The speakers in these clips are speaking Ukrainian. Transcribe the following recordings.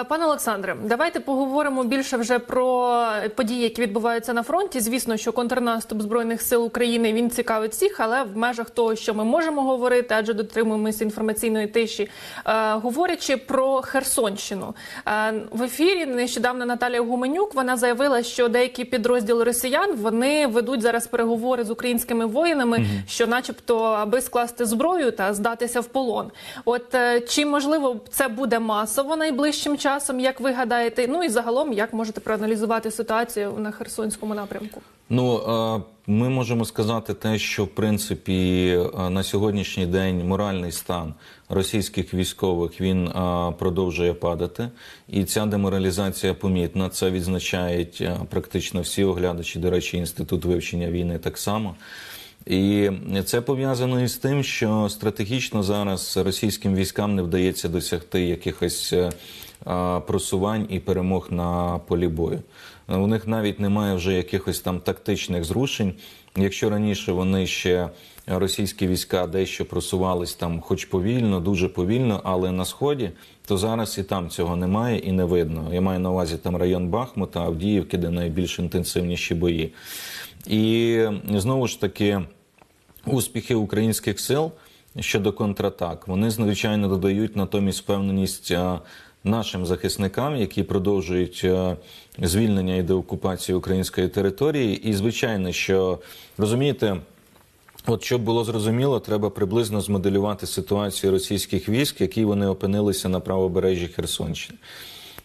Е, Пане Олександре, давайте поговоримо більше вже про події, які відбуваються на фронті. Звісно, що контрнаступ збройних сил України він цікавить всіх, але в межах того, що ми можемо говорити, адже дотримуємося інформаційної тиші. Е, Говорячи про Херсонщину е, в ефірі, нещодавно Наталія Гуменюк вона заявила, що деякі підрозділи росіян вони ведуть зараз переговори з українськими воїнами, що, начебто, аби скласти зброю та здатися в полон. От чи можливо це буде масово найближчим часом, як ви гадаєте? Ну і загалом, як можете проаналізувати ситуацію на Херсонському напрямку? Ну е, ми можемо сказати те, що в принципі е, на сьогоднішній день моральний стан російських військових він е, продовжує падати, і ця деморалізація помітна. Це відзначають практично всі оглядачі. До речі, інститут вивчення війни так само. І це пов'язано із тим, що стратегічно зараз російським військам не вдається досягти якихось е, просувань і перемог на полі бою. У них навіть немає вже якихось там тактичних зрушень. Якщо раніше вони ще російські війська дещо просувались там, хоч повільно, дуже повільно, але на сході, то зараз і там цього немає і не видно. Я маю на увазі там район Бахмута, Авдіївки, де найбільш інтенсивніші бої. І знову ж таки успіхи українських сил щодо контратак вони звичайно додають натомість впевненість нашим захисникам, які продовжують звільнення і деокупацію української території. І звичайно, що розумієте. От щоб було зрозуміло, треба приблизно змоделювати ситуацію російських військ, які вони опинилися на правобережжі Херсонщини.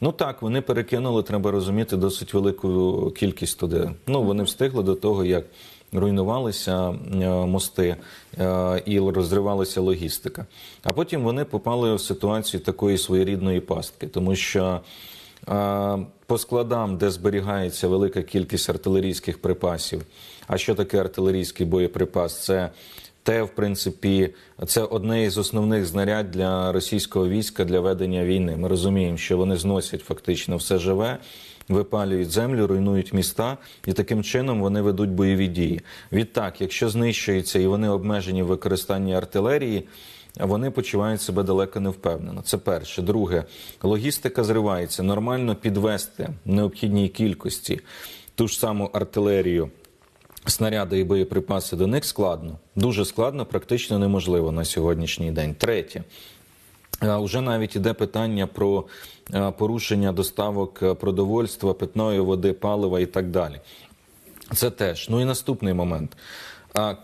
Ну так, вони перекинули, треба розуміти, досить велику кількість туди. Ну вони встигли до того, як руйнувалися е, мости е, і розривалася логістика. А потім вони попали в ситуацію такої своєрідної пастки, тому що е, по складам, де зберігається велика кількість артилерійських припасів. А що таке артилерійський боєприпас? Це те, в принципі, це одне із основних знарядь для російського війська для ведення війни. Ми розуміємо, що вони зносять фактично все живе, випалюють землю, руйнують міста, і таким чином вони ведуть бойові дії. Відтак, якщо знищується і вони обмежені в використанні артилерії. Вони почувають себе далеко невпевнено. Це перше. Друге, логістика зривається. Нормально підвести необхідній кількості ту ж саму артилерію, снаряди і боєприпаси до них складно. Дуже складно, практично неможливо на сьогоднішній день. Третє. Уже навіть іде питання про порушення доставок продовольства, питної води, палива і так далі. Це теж. Ну і наступний момент.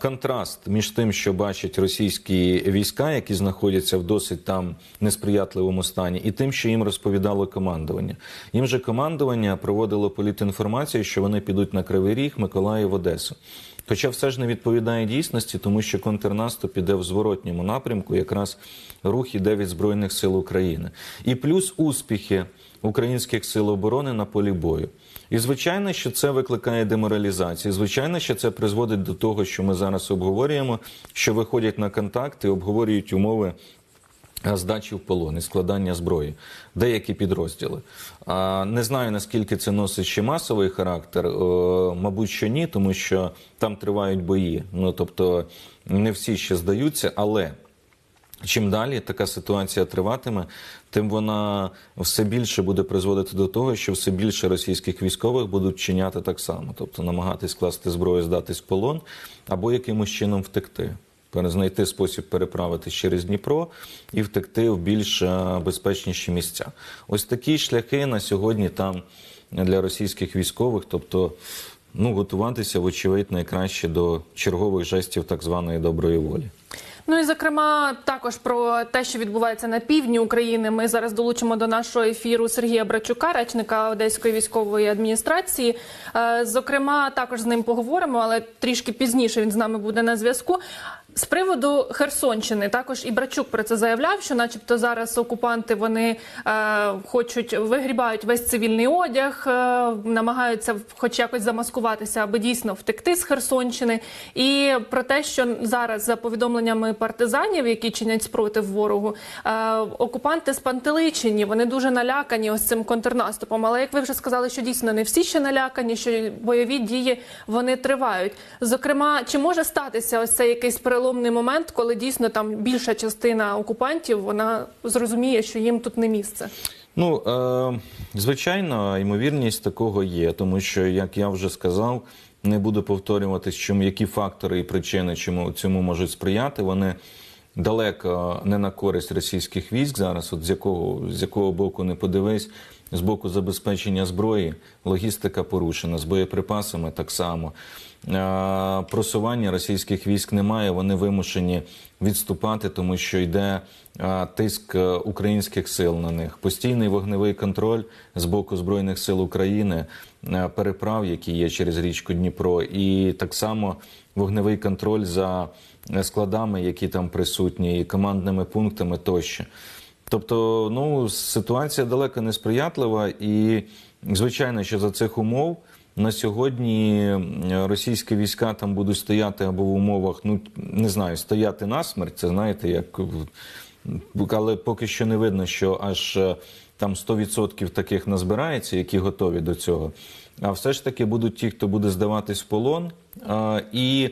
Контраст між тим, що бачать російські війська, які знаходяться в досить там несприятливому стані, і тим, що їм розповідало командування. Їм же командування проводило політінформацію, що вони підуть на Кривий Ріг, Миколаїв, Одесу. Хоча все ж не відповідає дійсності, тому що контрнаступ іде в зворотньому напрямку, якраз рух іде від Збройних сил України. І плюс успіхи українських сил оборони на полі бою. І звичайно, що це викликає деморалізацію. Звичайно, що це призводить до того, що ми зараз обговорюємо, що виходять на контакти, обговорюють умови. е, Здачі в полон і складання зброї, деякі підрозділи. Не знаю наскільки це носить ще масовий характер. Е, Мабуть, що ні, тому що там тривають бої. Ну тобто не всі ще здаються, але Чим далі така ситуація триватиме, тим вона все більше буде призводити до того, що все більше російських військових будуть чиняти так само, тобто намагатись скласти зброю, здатись в полон або якимось чином втекти, знайти спосіб переправитись через Дніпро і втекти в більш е, безпечніші місця. Ось такі шляхи на сьогодні там для російських військових, тобто. Ну, готуватися, вочевидь, найкраще до чергових жестів так званої доброї волі. Ну і зокрема, також про те, що відбувається на півдні України. Ми зараз долучимо до нашого ефіру Сергія Брачука, речника Одеської військової адміністрації. Е, Зокрема, також з ним поговоримо, але трішки пізніше він з нами буде на зв'язку. З приводу Херсонщини також і Брачук про це заявляв, що, начебто, зараз окупанти вони е, хочуть вигрібають весь цивільний одяг, е, намагаються хоч якось замаскуватися, аби дійсно втекти з Херсонщини. І про те, що зараз за повідомленнями партизанів, які чинять спротив ворогу, е, окупанти спантеличені, вони дуже налякані ось цим контрнаступом. Але як ви вже сказали, що дійсно не всі ще налякані, що бойові дії вони тривають. Зокрема, чи може статися ось цей якийсь переломний момент, коли дійсно там більша частина окупантів вона зрозуміє, що їм тут не місце? Ну, е, звичайно, ймовірність такого є, тому що, як я вже сказав, не буду повторюватись, чому які фактори і причини чому цьому можуть сприяти. Вони далеко не на користь російських військ зараз, от з якого з якого боку не подивись, з боку забезпечення зброї, логістика порушена, з боєприпасами так само. Просування російських військ немає, вони вимушені відступати, тому що йде тиск е, українських сил на них. Постійний вогневий контроль з боку Збройних сил України, е, переправ, які є через річку Дніпро, і так само вогневий контроль за е, складами, які там присутні, і командними пунктами тощо. Тобто, ну ситуація далеко не сприятлива, і звичайно, що за цих умов на сьогодні е, російські війська там будуть стояти або в умовах, ну не знаю, стояти насмерть. Це знаєте, як але поки що не видно, що аж е, там 100% таких назбирається, які готові до цього. А все ж таки будуть ті, хто буде здаватись в полон. І